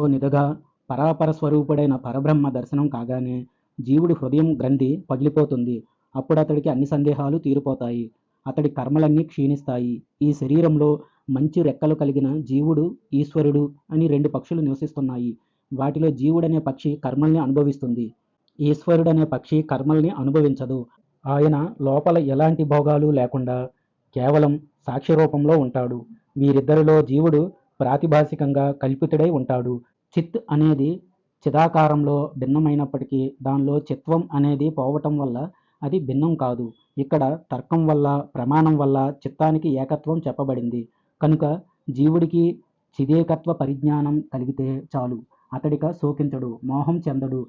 ఓ నిదగా పరాపర స్వరూపుడైన పరబ్రహ్మ దర్శనం కాగానే జీవుడి హృదయం గ్రంథి పగిలిపోతుంది. అప్పుడు అతడికి అన్ని సందేహాలు తీరిపోతాయి. అతడి కర్మలన్నీ క్షీణిస్తాయి. ఈ శరీరంలో మంచి రెక్కలు కలిగిన జీవుడు ఈశ్వరుడు అని రెండు పక్షులు నివసిస్తున్నాయి. వాటిలో జీవుడనే పక్షి కర్మల్ని అనుభవిస్తుంది. ఈశ్వరుడనే పక్షి కర్మల్ని అనుభవించదు. ఆయన లోపల ఎలాంటి భోగాలు లేకుండా కేవలం సాక్షి రూపంలో ఉంటాడు. వీరిద్దరిలో జీవుడు ప్రాతిభాసికంగా కల్పితుడై ఉంటాడు. చిత్ అనేది చిదాకారంలో భిన్నమైనప్పటికీ దానిలో చిత్వం అనేది పోవటం వల్ల అది భిన్నం కాదు. ఇక్కడ తర్కం వల్ల ప్రమాణం వల్ల చిత్తానికి ఏకత్వం చెప్పబడింది. కనుక జీవుడికి చిదేకత్వ పరిజ్ఞానం కలిగితే చాలు. అతడిక శోకించడు మోహం చెందడు.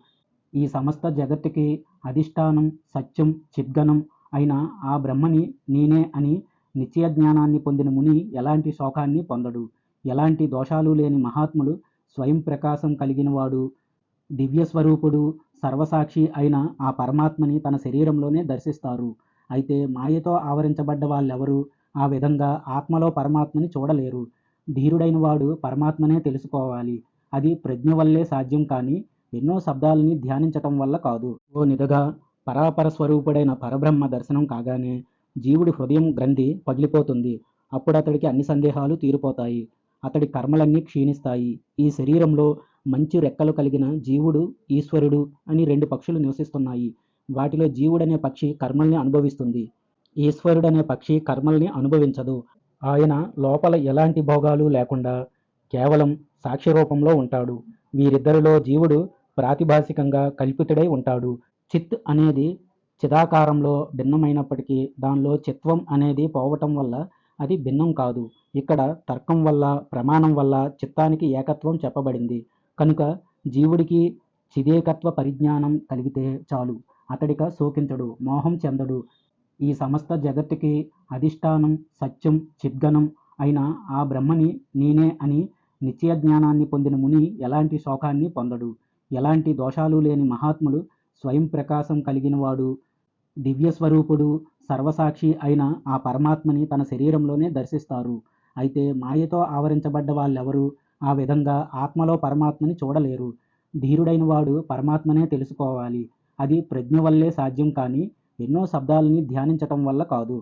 ఈ సమస్త జగత్తుకి అధిష్టానం సత్యం చిద్గణం అయిన ఆ బ్రహ్మని నేనే అని నిశ్చయ జ్ఞానాన్ని పొందిన ముని ఎలాంటి శోకాన్ని పొందడు? ఎలాంటి దోషాలు లేని మహాత్ములు స్వయం ప్రకాశం కలిగినవాడు దివ్య స్వరూపుడు సర్వసాక్షి అయిన ఆ పరమాత్మని తన శరీరంలోనే దర్శిస్తారు. అయితే మాయతో ఆవరించబడ్డ వాళ్ళెవరూ? ఆ విధంగా ఆత్మలో పరమాత్మని చూడలేరు. ధీరుడైన వాడు పరమాత్మనే తెలుసుకోవాలి. అది ప్రజ్ఞ వల్లే సాధ్యం కానీ ఎన్నో శబ్దాలని ధ్యానించటం వల్ల కాదు. ఓ నిదగా పరాపర స్వరూపుడైన పరబ్రహ్మ దర్శనం కాగానే జీవుడి హృదయం గ్రంథి పగిలిపోతుంది. అప్పుడు అతడికి అన్ని సందేహాలు తీరిపోతాయి. అతడి కర్మలన్నీ క్షీణిస్తాయి. ఈ శరీరంలో మంచి రెక్కలు కలిగిన జీవుడు ఈశ్వరుడు అని రెండు పక్షులు నివసిస్తున్నాయి. వాటిలో జీవుడనే పక్షి కర్మల్ని అనుభవిస్తుంది. ఈశ్వరుడనే పక్షి కర్మల్ని అనుభవించదు. ఆయన లోపల ఎలాంటి భోగాలు లేకుండా కేవలం సాక్షి రూపంలో ఉంటాడు. వీరిద్దరిలో జీవుడు ప్రాతిభాసికంగా కల్పితుడై ఉంటాడు. చిత్ అనేది చిదాకారంలో భిన్నమైనప్పటికీ దానిలో చిత్వం అనేది పోవటం వల్ల అది భిన్నం కాదు. ఇక్కడ తర్కం వల్ల ప్రమాణం వల్ల చిత్తానికి ఏకత్వం చెప్పబడింది. కనుక జీవుడికి చిదేకత్వ పరిజ్ఞానం కలిగితే చాలు. అతడిక శోకించడు మోహం చెందడు. ఈ సమస్త జగత్తుకి అధిష్టానం సత్యం చిద్గణం అయిన ఆ బ్రహ్మని నేనే అని నిశ్చయ జ్ఞానాన్ని పొందిన ముని ఎలాంటి శోకాన్ని పొందడు? ఎలాంటి దోషాలు లేని మహాత్ములు స్వయం ప్రకాశం కలిగినవాడు దివ్య స్వరూపుడు సర్వసాక్షి అయిన ఆ పరమాత్మని తన శరీరంలోనే దర్శిస్తారు. అయితే మాయతో ఆవరించబడ్డ వాళ్ళెవరూ? ఆ విధంగా ఆత్మలో పరమాత్మని చూడలేరు. ధీరుడైన వాడు పరమాత్మనే తెలుసుకోవాలి. అది ప్రజ్ఞ వల్లే సాధ్యం కానీ ఎన్నో శబ్దాలని ధ్యానించటం వల్ల కాదు.